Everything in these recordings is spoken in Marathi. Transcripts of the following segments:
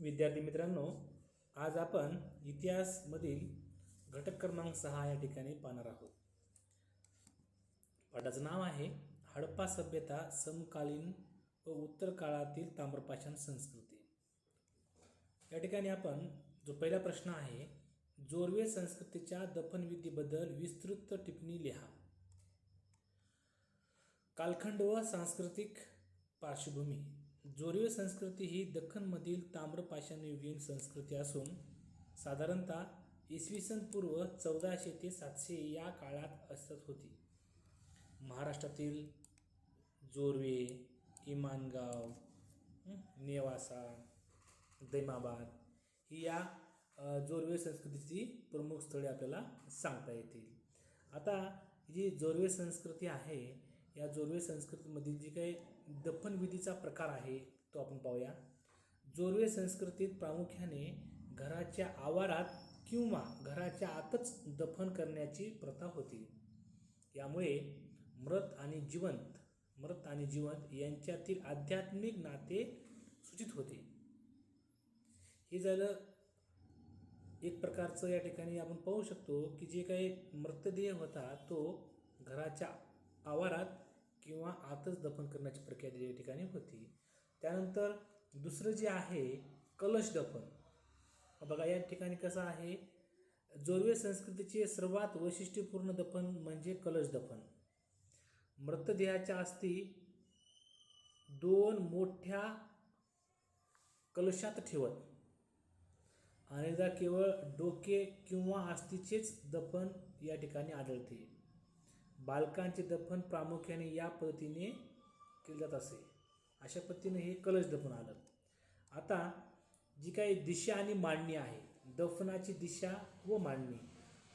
विद्यार्थी मित्रांनो आज आपण इतिहासमधील घटक क्रमांक सहा या ठिकाणी पाहणार आहोत. पाठाचं नाव आहे हडप्पा सभ्यता समकालीन व उत्तर काळातील ताम्रपाषाण संस्कृती. या ठिकाणी आपण जो पहिला प्रश्न आहे जोरवे संस्कृतीच्या दफनविधीबद्दल विस्तृत टिप्पणी लिहा. कालखंड व सांस्कृतिक पार्श्वभूमी. जोरवे संस्कृती ही दख्खनमधील ताम्रपाषाणयुगीन संस्कृती असून साधारणतः इसवी सन पूर्व चौदाशे ते सातशे या काळात अस्तित्वात होती. महाराष्ट्रातील जोरवे इमानगाव नेवासा दैमाबाद ही या जोरवे संस्कृतीची प्रमुख स्थळे आपल्याला सांगता येतील. आता जी जोरवे संस्कृती आहे या जोरवे संस्कृतीमधील जी काही दफनविधीचा प्रकार आहे तो आपण पाहूया. जोरवे संस्कृतीत प्रामुख्याने घराच्या आवारात किंवा घराच्या आतच दफन करण्याची प्रथा होती. यामुळे मृत आणि जिवंत मृत आणि जिवंत यांच्यातील आध्यात्मिक नाते सूचित होते. हे झालं एक प्रकारचं या ठिकाणी आपण पाहू शकतो की जे काही मृतदेह होता तो घराच्या आवारात किंवा आतच दफन करण्याची प्रक्रिया या ठिकाणी होती. त्यानंतर दुसरं जे आहे कलश दफन. बघा या ठिकाणी कसं आहे जोरवे संस्कृतीचे सर्वात वैशिष्ट्यपूर्ण दफन म्हणजे कलश दफन. मृतदेहाच्या अस्थी दोन मोठ्या कलशात ठेवत. अनेकदा केवळ डोके किंवा अस्थीचेच दफन या ठिकाणी आढळते. बालकांचे दफन प्रामुख्याने या पद्धतीने केले जात असे. अशा पद्धतीने हे कलश दफन आलं. आता जी काही दिशा आणि मांडणी आहे दफनाची दिशा व मांडणी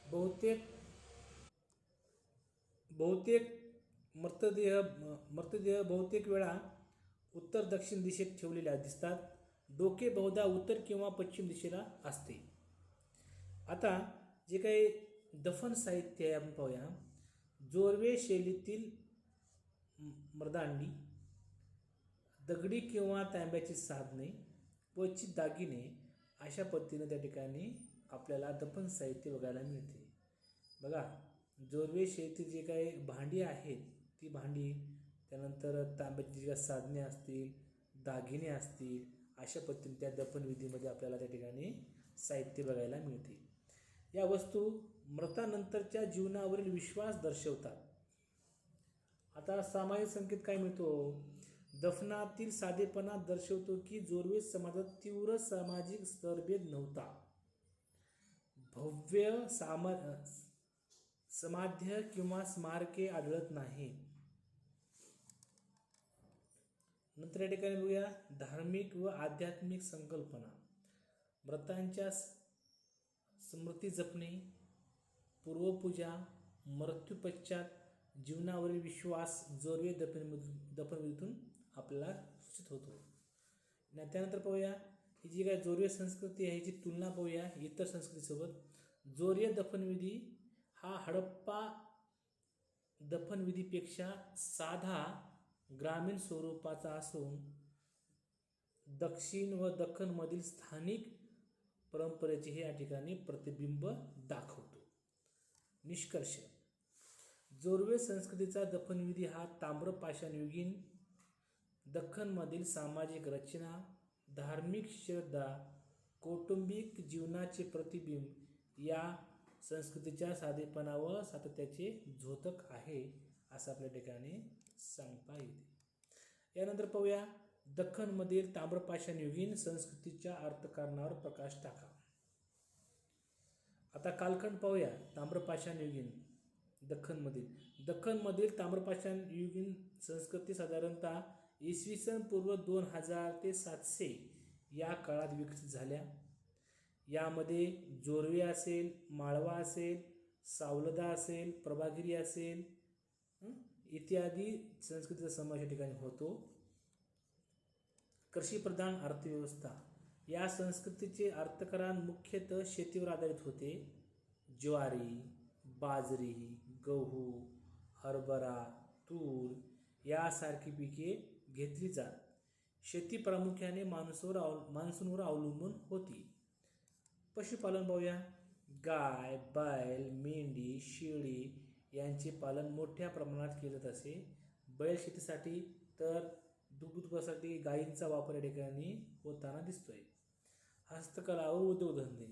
बहुतेक बहुतेक मृतदेह मृतदेह बहुतेक वेळा उत्तर दक्षिण दिशेत ठेवलेल्या दिसतात. डोके बहुधा उत्तर किंवा पश्चिम दिशेला असते. आता जे काही दफन साहित्य आहे आपण पाहूया. जोरवे शैलीतील मृदांडी दगडी किंवा तांब्याची साधने क्वचित दागिने अशा पद्धतीने त्या ठिकाणी आपल्याला दफन साहित्य बघायला मिळते. बघा जोरवे शैलीतील जे काही भांडी आहेत ती भांडी त्यानंतर तांब्याची जी काही साधने असतील दागिने असतील अशा पद्धतीने त्या दफनविधीमध्ये आपल्याला त्या ठिकाणी साहित्य बघायला मिळते. या वस्तू मृतानंतरच्या जीवनावरील विश्वास दर्शवतात. आता सामाजिक संकेत काय मिळतो? दफनातील साधेपणा दर्शवतो की जोरवे समाजात तीव्र सामाजिक स्तरभेद नव्हता. भव्य सामा समाध्य किंवा स्मारके आढळत नाही. नंतर या ठिकाणी बघूया धार्मिक व आध्यात्मिक संकल्पना. व्रतांच्या स्मृती जपणे पूर्वपूजा मृत्यूपश्चात जीवनावरील विश्वास जोरवे दफनमधून दफनविधीतून आपल्याला सूचित होतो. ना त्यानंतर पाहूया ही जी काय जोरवे संस्कृती आहे ह्याची तुलना पाहूया इतर संस्कृतीसोबत जोरवे दफनविधी हा हडप्पा दफनविधीपेक्षा साधा ग्रामीण स्वरूपाचा असून दक्षिण व दख्खनमधील स्थानिक परंपरेचे हे या ठिकाणी प्रतिबिंब दाखवतो. निष्कर्ष. जोरवे संस्कृतीचा दफनविधी हा ताम्रपाषाणयुगीन दख्खनमधील सामाजिक रचना धार्मिक श्रद्धा कौटुंबिक जीवनाचे प्रतिबिंब या संस्कृतीच्या साधेपणा व सातत्याचे झोतक आहे असं आपल्या ठिकाणी सांगता येते. यानंतर पाहूया दख्खनमधील ताम्रपाषाणयुगीन संस्कृतीच्या अर्थकारणावर प्रकाश टाका आता कालखंड पाहूया ताम्रपाषाणयुगीन दख्खनमधील. दख्खनमधील ताम्रपाषाण युगीन संस्कृती साधारणतः इसवी सन पूर्व दोन हजार ते सातशे या काळात विकसित झाल्या. यामध्ये जोरवे असेल माळवा असेल सावलदा असेल प्रभागिरी असेल इत्यादी संस्कृतीचा समावेश या ठिकाणी होतो. कृषीप्रधान अर्थव्यवस्था. या संस्कृतीचे अर्थकारण मुख्यतः शेतीवर आधारित होते. ज्वारी बाजरी गहू हरभरा तूर यासारखी पिके घेतली जात. शेती प्रामुख्याने माणसावर अव मान्सूनवर अवलंबून होती. पशुपालन पाहूया. गाय बैल मेंढी शेळी यांचे पालन मोठ्या प्रमाणात केले जात असे. बैल शेतीसाठी तर दूध गायींचा वापर या ठिकाणी होताना दिसतोय. हस्तकला व उद्योगधंदे.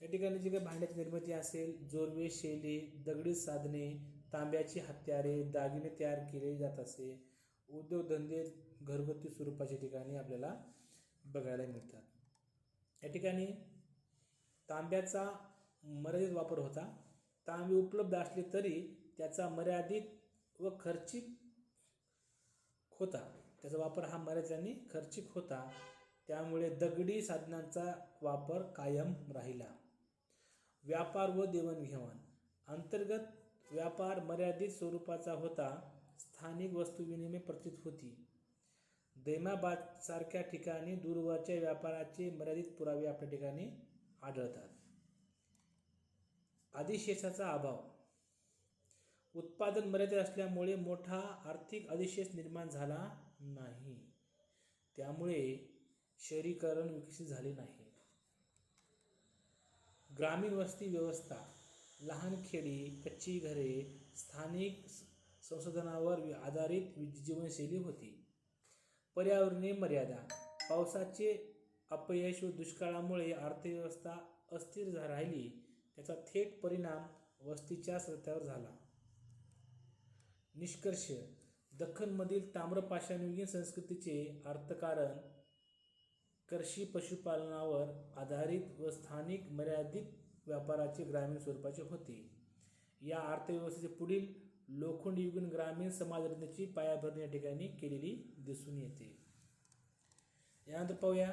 या ठिकाणी जी काही भांड्याची निर्मिती असेल जोरवे शैली दगडी साधने तांब्याची हत्यारे दागिने तयार केले जात असे उद्योगधंदे घरगुती स्वरूपाच्या ठिकाणी आपल्याला बघायला मिळतात. या ठिकाणी तांब्याचा मर्यादित वापर होता. तांबे उपलब्ध असले तरी त्याचा मर्यादित व खर्चिक होता. त्याचा वापर हा मर्यादित आणि खर्चिक होता. त्यामुळे दगडी साधनांचा वापर कायम राहिला. व्यापार व देवाणघेवाण. अंतर्गत व्यापार मर्यादित स्वरूपाचा होता. स्थानिक वस्तू विनिमय प्रचित होती. दैमाबाद सारख्या ठिकाणी दूरवरच्या व्यापाराचे मर्यादित पुरावे आपल्या ठिकाणी आढळतात. अधिशेषाचा अभाव. उत्पादन मर्यादित असल्यामुळे मोठा आर्थिक अधिशेष निर्माण झाला नाही. त्यामुळे शहरीकरण विकसित झाले नाही. ग्रामीण वस्ती व्यवस्था लहान खेडी कच्ची घरे स्थानिक संशोधनावर आधारित जीवनशैली होती. पर्यावरणीय मर्यादा पावसाचे अपयश व दुष्काळामुळे अर्थव्यवस्था अस्थिर राहिली त्याचा थेट परिणाम वस्तीच्या सत्यावर झाला. निष्कर्ष दख्खनमधील ताम्रपाषाणयुगीन संस्कृतीचे अर्थकारण कृषी पशुपालनावर आधारित व स्थानिक मर्यादित व्यापाराचे ग्रामीण स्वरूपाचे होते. या अर्थव्यवस्थेचे पुढील लोखंडयुगीन ग्रामीण समाजरचनेची पायाभरणी या ठिकाणी केलेली दिसून येते. यानंतर पाहूया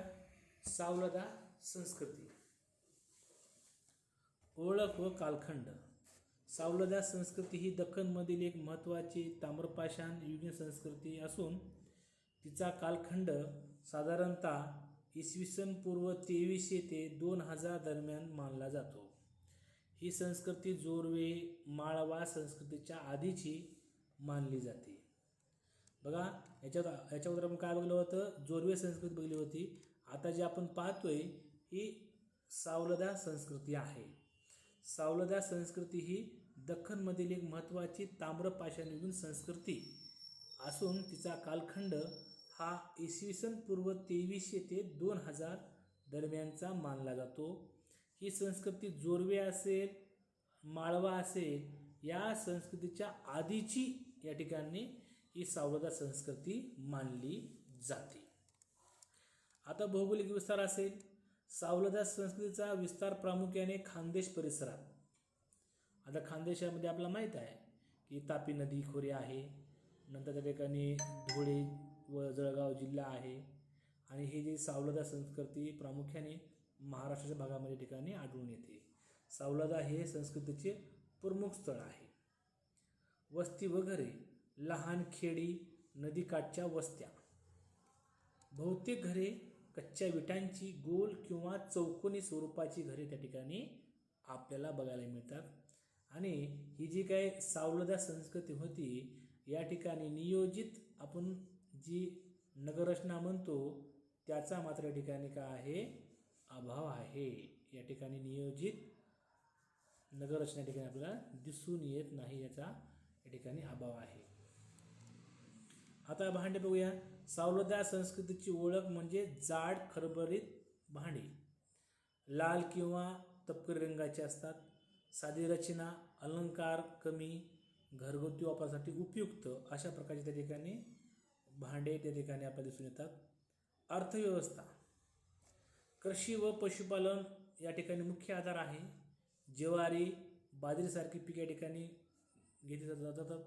सावलदा संस्कृती. ओळख व कालखंड. सावलदा संस्कृती ही दख्खनमधील एक महत्त्वाची ताम्रपाषाण युगीन संस्कृती असून तिचा कालखंड साधारणतः इसवी सन पूर्व तेवीसशे ते दोन हजार दरम्यान मानला जातो. ही संस्कृती जोरवे माळवा संस्कृतीच्या आधीची मानली जाते. बघा याच्यात याच्याबद्दल आपण काय बघलं होतं? जोरवे संस्कृती बघली होती. आता जे आपण पाहतोय ही सावलदा संस्कृती आहे. सावलदा संस्कृती ही दख्खनमधील एक महत्त्वाची ताम्रपाषाणयुगीन संस्कृती असून तिचा कालखंड हा इसवी सन पूर्व तेवीसशे ते दोन हजार दरम्यानचा मानला जातो. ही संस्कृती जोरवे असेल माळवा असेल या संस्कृतीच्या आधीची या ठिकाणी ही सावलदा संस्कृती मानली जाते. आता भौगोलिक विस्तार असेल. सावलदा संस्कृतीचा विस्तार प्रामुख्याने खानदेश परिसरात. आता खानदेशामध्ये आपल्याला माहीत आहे की तापी नदी खोरे आहे. नंतर त्या ठिकाणी धुळे व जळगाव जिल्हा आहे. आणि ही जी सावलदा संस्कृती प्रामुख्याने महाराष्ट्राच्या भागामध्ये ठिकाणी आढळून येते. सावलदा हे संस्कृतीचे प्रमुख स्थळ आहे. वस्ती वगैरे लहान खेडी नदीकाठच्या वस्त्या. बहुतेक घरे कच्च्या विटांची गोल किंवा चौकोनी स्वरूपाची घरे त्या ठिकाणी आपल्याला बघायला मिळतात. आणि ही जी काय सावलदा संस्कृती होती या ठिकाणी नियोजित आपण जी नगररचना म्हणतो त्याचा मात्र या ठिकाणी काय आहे? अभाव आहे. या ठिकाणी नियोजित नगररचना ठिकाणी आपल्याला दिसून येत नाही याचा या ठिकाणी अभाव आहे. आता भांडे बघूया. सावलदार संस्कृतीची ओळख म्हणजे जाड खरबरीत भांडी. लाल किंवा तपकरी रंगाचे असतात. साधी रचना अलंकार कमी घरगुती वापरासाठी उपयुक्त अशा प्रकारचे त्या ठिकाणी भांडे त्या ठिकाणी आपल्याला दिसून येतात. अर्थव्यवस्था. कृषी व पशुपालन या ठिकाणी मुख्य आधार आहे. ज्वारी बाजरीसारखी पिके या ठिकाणी घेतली जातात.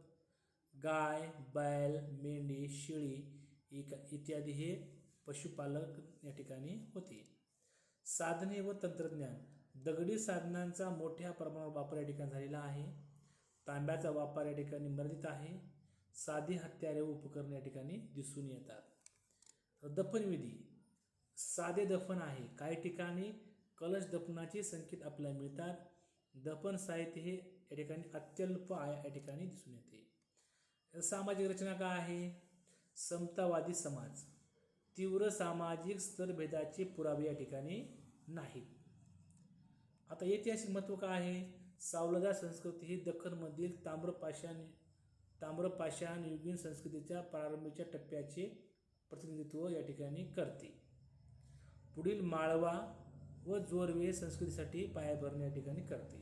गाय बैल मेंढी शेळी इक इत्यादी हे पशुपालक या ठिकाणी होते. साधने व तंत्रज्ञान. दगडी साधनांचा मोठ्या प्रमाणावर वापर या ठिकाणी झालेला आहे. तांब्याचा वापर या ठिकाणी मर्यादित आहे. साधी हत्यारे व उपकरणे या ठिकाणी दिसून येतात. दफनविधी साधे दफन आहे. काही ठिकाणी कलश दफनाचे संकेत आपल्याला मिळतात. दफन साहित्य हे या ठिकाणी अत्यल्प आहे या ठिकाणी दिसून येते. सामाजिक रचना काय आहे? समतावादी समाज. तीव्र सामाजिक स्तरभेदाचे पुरावे या ठिकाणी नाहीत. आता ऐतिहासिक महत्त्व काय आहे? सावलदा संस्कृती ही दख्खनमधील ताम्रपाषाण ताम्रपाषाण युगीन संस्कृतीच्या प्रारंभीच्या टप्प्याचे प्रतिनिधित्व या ठिकाणी करते. पुढील माळवा व जोरवे संस्कृतीसाठी पायाभरणी या ठिकाणी करते.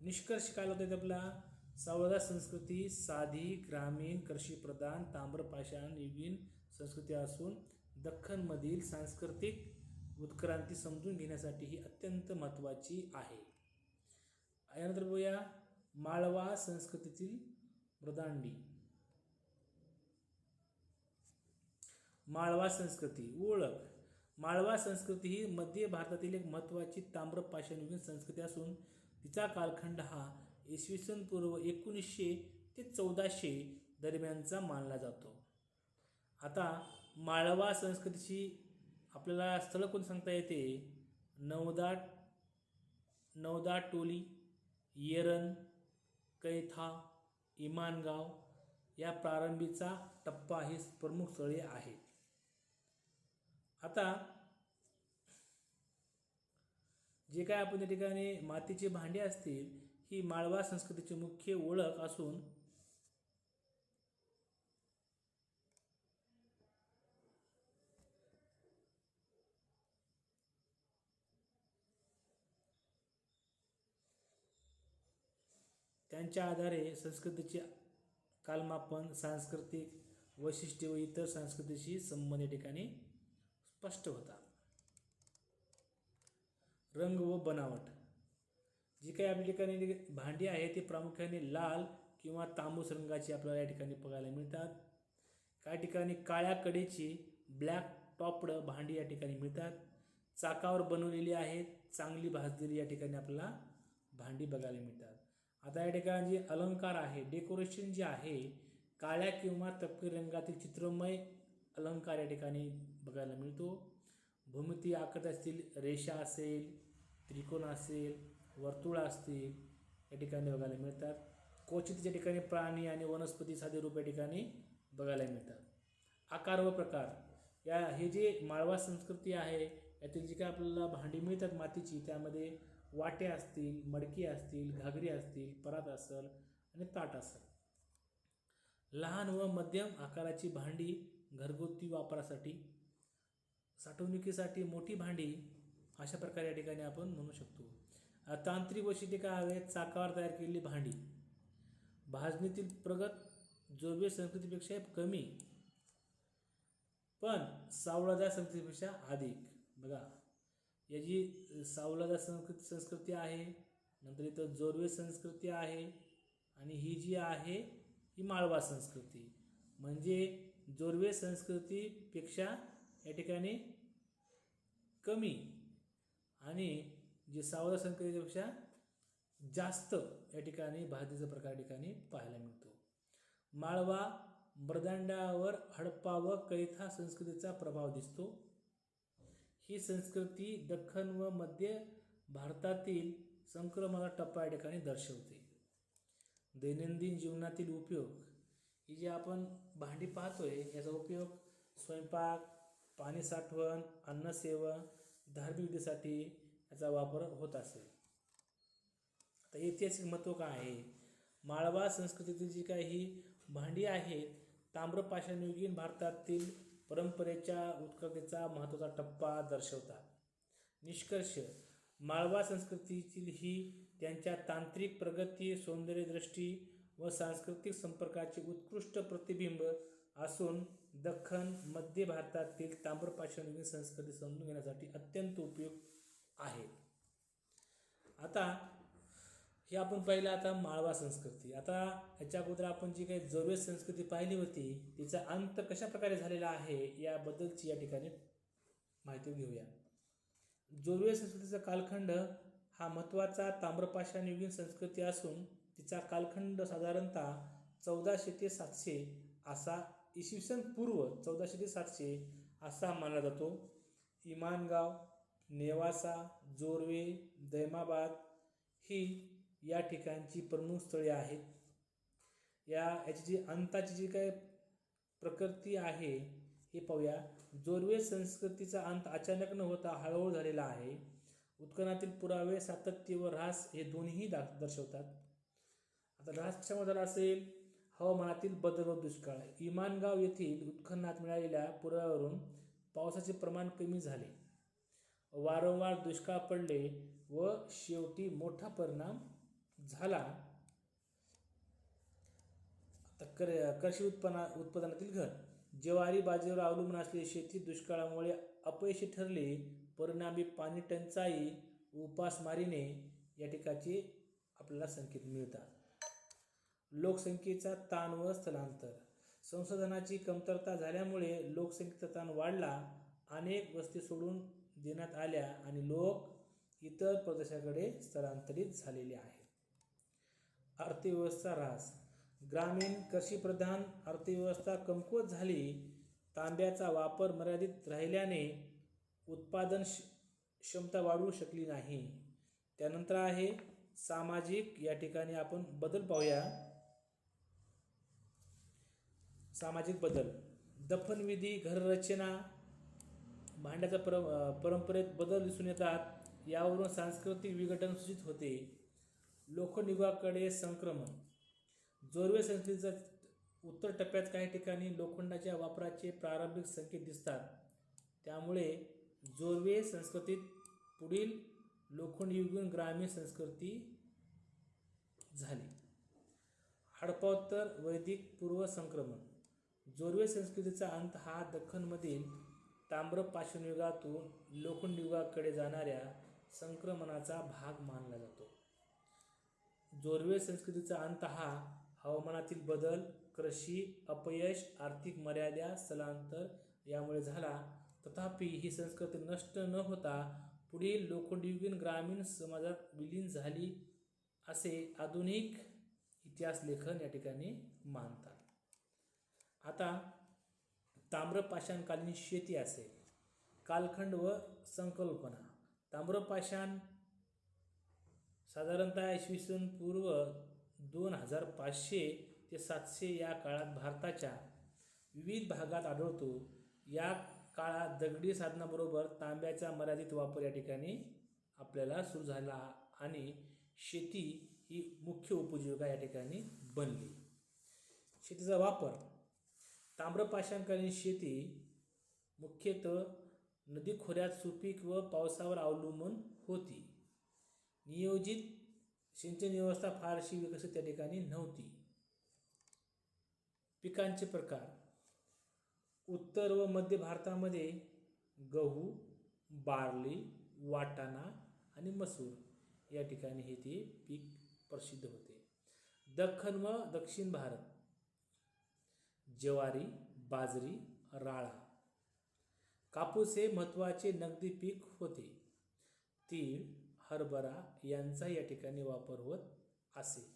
निष्कर्ष काय होतात आपला? सावळदा संस्कृती साधी ग्रामीण कृषीप्रधान ताम्रपाषाण युगीन संस्कृती असून दख्खनमधील सांस्कृतिक उत्क्रांती समजून घेण्यासाठी ही अत्यंत महत्त्वाची आहे. यानंतर बघूया माळवा संस्कृतीतील मृदांडी. माळवा संस्कृती ओळख. माळवा संस्कृती ही मध्य भारतातील एक महत्त्वाची ताम्रपाषाणयुगीन संस्कृती असून तिचा कालखंड हा इसवी सन पूर्व एकोणीसशे ते चौदाशे दरम्यानचा मानला जातो. आता माळवा संस्कृतीची आपल्याला स्थळं कोण सांगता येते? नवदा नवदा टोली येरन कैथा इमानगाव या प्रारंभीचा टप्पा ही प्रमुख स्थळे आहेत आता जे काय आपण त्या ठिकाणी मातीची भांडी असतील ही माळवा संस्कृतीची मुख्य ओळख असून त्यांच्या आधारे संस्कृतीचे कालमापन सांस्कृतिक वैशिष्ट्ये व इतर संस्कृतीशी संबंध या ठिकाणी स्पष्ट होता. रंग व बनावट. जी काही आपल्या ठिकाणी भांडी आहे ती प्रामुख्याने लाल किंवा तांबूस रंगाची आपल्याला या ठिकाणी बघायला मिळतात. काही ठिकाणी काळ्या कडेची ब्लॅक टॉपड भांडी या ठिकाणी मिळतात. चाकावर बनवलेली आहेत चांगली भाजलेली या ठिकाणी आपल्याला भांडी बघायला मिळतात. आता या ठिकाणी जे अलंकार आहे डेकोरेशन जे आहे काळ्या किंवा तपकिरी रंगातील चित्रमय अलंकार या ठिकाणी बघायला मिळतो. भूमिती आकृत असतील रेषा असेल त्रिकोण असेल वर्तुळ असतील या ठिकाणी बघायला मिळतात. क्वचितच्या ठिकाणी प्राणी आणि वनस्पती साधे रूप या ठिकाणी बघायला मिळतात. आकार व प्रकार. या हे जे माळवा संस्कृती आहे यातील जी काय आपल्याला भांडी मिळतात मातीची त्यामध्ये वाटे असतील मडकी असतील घागरी असतील परात असेल आणि ताट असेल. लहान व मध्यम आकाराची भांडी घरगुती वापरासाठी साठवणुकीसाठी मोठी भांडी अशा प्रकारे या ठिकाणी आपण म्हणू शकतो. तांत्रिक वैशिष्ट्ये काय आहेत चाकावर तयार केलेली भांडी. भाजणीतील प्रगत जोडवे संस्कृतीपेक्षा कमी पण सावळादार संस्कृतीपेक्षा अधिक. बघा याची सावलादा संस्कृती संस्कृती आहे नंतर इथं जोरवे संस्कृती आहे आणि ही जी आहे ही माळवा संस्कृती. म्हणजे जोरवे संस्कृतीपेक्षा या ठिकाणी कमी आणि जे सावला संस्कृतीपेक्षा जास्त या ठिकाणी भाजीचा प्रकार ठिकाणी पाहायला मिळतो. माळवा मृदांडावर हडप्पा व कैथा संस्कृतीचा प्रभाव दिसतो. ही संस्कृती दख्खन व मध्य भारतातील संक्रमणा टप्पा या ठिकाणी दर्शवते. दैनंदिन जीवनातील उपयोग ही जी आपण भांडी पाहतोय याचा उपयोग स्वयंपाक पाणी साठवण अन्नसेवन धार्मिक विधीसाठी याचा वापर होत असेल तर ऐतिहासिक महत्त्व काय आहे? माळवा संस्कृतीतील जी काही भांडी आहेत ताम्रपाषाणयुगीन भारतातील परंपरेच्या उत्कृतीचा महत्त्वाचा टप्पा दर्शवतात निष्कर्ष माळवा संस्कृतीतील ही त्यांच्या तांत्रिक प्रगती सौंदर्यदृष्टी व सांस्कृतिक संपर्काचे उत्कृष्ट प्रतिबिंब असून दख्खन मध्य भारतातील ताम्रपाषाणयुगीन संस्कृती समजून घेण्यासाठी अत्यंत उपयुक्त आहे. आता हे आपण पाहिलं आता माळवा संस्कृती. आता ह्याच्या अगोदर आपण जी काही जोरवे संस्कृती पाहिली होती तिचा अंत कशा प्रकारे झालेला आहे याबद्दलची या ठिकाणी माहिती घेऊया. जोरवे संस्कृतीचा कालखंड हा महत्त्वाचा ताम्रपाषाणयुगीन संस्कृती असून तिचा कालखंड साधारणतः चौदाशे ते सातशे असा इसवी सन पूर्व चौदाशे ते सातशे असा मानला जातो. इमानगाव नेवासा जोरवे दैमाबाद ही या ठिकाणची प्रमुख स्थळे आहेत. या याची जी अंताची जी काय प्रकृती आहे हे पाहूया. जोरवे संस्कृतीचा अंत अचानक न होता हळूहळू झालेला आहे. उत्खनातील पुरावे सातत्य व ऱ्हास हे दोन्हीही दा दर्शवतात. आता ऱ्हास कशामुळे झाला असेल हवामानातील बदल व दुष्काळ. इमानगाव येथील उत्खननात मिळालेल्या पुराव्यावरून पावसाचे प्रमाण कमी झाले. वारंवार दुष्काळ पडले व शेवटी मोठा परिणाम झाला आता कर कृषी उत्पन्ना उत्पादनातील घट. ज्वारी बाजरीवर अवलंबून असलेली शेती दुष्काळामुळे अपयशी ठरली परिणामी पाणी टंचाई उपासमारीने या ठिकाणी आपल्याला संकेत मिळतात. लोकसंख्येचा ताण व स्थलांतर. संसाधनाची कमतरता झाल्यामुळे लोकसंख्येचा ताण वाढला अनेक वस्ती सोडून देण्यात आल्या आणि लोक इतर प्रदेशाकडे स्थलांतरित झालेले आहेत. अर्थव्यवस्था ऱ्हास ग्रामीण कृषीप्रधान अर्थव्यवस्था कमकुवत झाली तांब्याचा वापर मर्यादित राहिल्याने उत्पादन श क्षमता वाढवू शकली नाही. त्यानंतर आहे सामाजिक या ठिकाणी आपण बदल पाहूया. सामाजिक बदल. दफनविधी घररचना भांड्याच्या पर परंपरेत बदल दिसून येतात. यावरून सांस्कृतिक विघटन सूचित होते. लोखंडयुगाकडे संक्रमण. जोरवे संस्कृतीचा उत्तर टप्प्यात काही ठिकाणी लोखंडाच्या वापराचे प्रारंभिक संकेत दिसतात. त्यामुळे जोरवे संस्कृतीत पुढील लोखंडयुगीन ग्रामीण संस्कृती झाली. हडपावतर वैदिक पूर्व संक्रमण. जोरवे संस्कृतीचा अंत हा दख्खनमधील ताम्रपाषाण युगातून लोखंड युगाकडे जाणाऱ्या संक्रमणाचा भाग मानला जातो. जोरवे संस्कृतीचा अंत हा हवामानातील बदल कृषी अपयश आर्थिक मर्यादा स्थलांतर यामुळे झाला. तथापि ही संस्कृती नष्ट न होता पुढील लोखंडयुगीन ग्रामीण समाजात विलीन झाली असे आधुनिक इतिहास लेखन या ठिकाणी मानतात. आता ताम्रपाषाणकालीन शेती असेल. कालखंड व संकल्पना. ताम्रपाषाण साधारणतः इसवी सन पूर्व दोन हजार पाचशे ते सातशे या काळात भारताच्या विविध भागात आढळतो. या काळात दगडी साधनाबरोबर तांब्याचा मर्यादित वापर या ठिकाणी आपल्याला सुरू झाला आणि शेती ही मुख्य उपजीविका या ठिकाणी बनली. शेतीचा वापर. ताम्रपाषाणकालीन शेती मुख्यतः नदी खोऱ्यात सुपीक व पावसावर अवलंबून होती. नियोजित सिंचन व्यवस्था फारशी विकसित त्या ठिकाणी नव्हती. पिकांचे प्रकार. उत्तर व मध्य भारतामध्ये गहू बार्ली वाटाणा आणि मसूर या ठिकाणी हे ते पीक प्रसिद्ध होते. दख्खन व दक्षिण भारत. ज्वारी बाजरी राळा. कापूस हे महत्त्वाचे नगदी पीक होते. तीळ हरभरा यांचा या ठिकाणी वापर होत असे.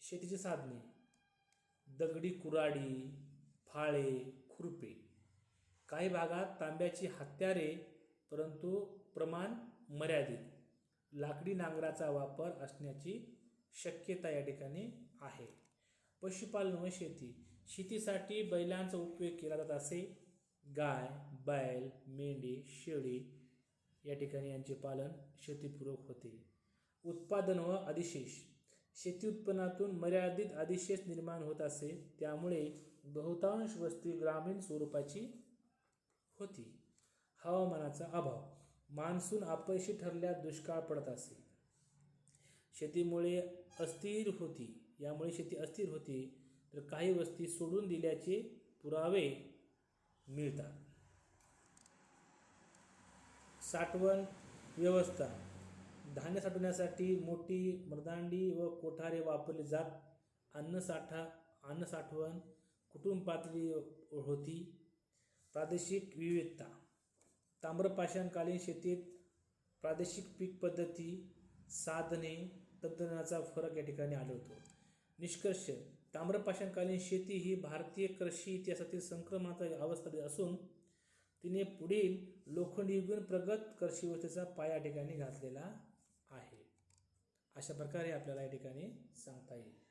शेतीची साधने दगडी कुराडी फाळे खुरपे. काही भागात तांब्याची हत्यारे परंतु प्रमाण मर्यादित. लाकडी नांगराचा वापर असण्याची शक्यता या ठिकाणी आहे. पशुपालन व शेती. शेतीसाठी बैलांचा उपयोग केला जात असे. गाय बैल मेंढी शेळी या ठिकाणी यांचे पालन शेतीपूरक होते. उत्पादन व अधिशेष. शेती उत्पन्नातून मर्यादित अधिशेष निर्माण होत असे त्यामुळे बहुतांश वस्ती ग्रामीण स्वरूपाची होती. हवामानाचा अभाव. मान्सून अपयशी ठरल्यास दुष्काळ पडत असे. शेतीमुळे अस्थिर होती. यामुळे शेती अस्थिर होती. तर काही वस्ती सोडून दिल्याचे पुरावे मिळतात. साठवण व्यवस्था. धान्य साठवण्यासाठी मोठी मृदांडी व कोठारे वापरले जात. अन्नसाठा अन्न साठवण कुटुंब पातळी होती. प्रादेशिक विविधता. ताम्रपाषाणकालीन शेतीत प्रादेशिक पीक पद्धती साधने तंत्रज्ञानाचा फरक या ठिकाणी आढळतो. निष्कर्ष. ताम्रपाषाणकालीन शेती ही भारतीय कृषी इतिहासातील संक्रमणाचा अवस्था असून तिने पुढील लोखंडयुगीन प्रगत कृषी पाया या ठिकाणी घातलेला आहे. अशा प्रकारे आपल्याला या ठिकाणी सांगता येईल.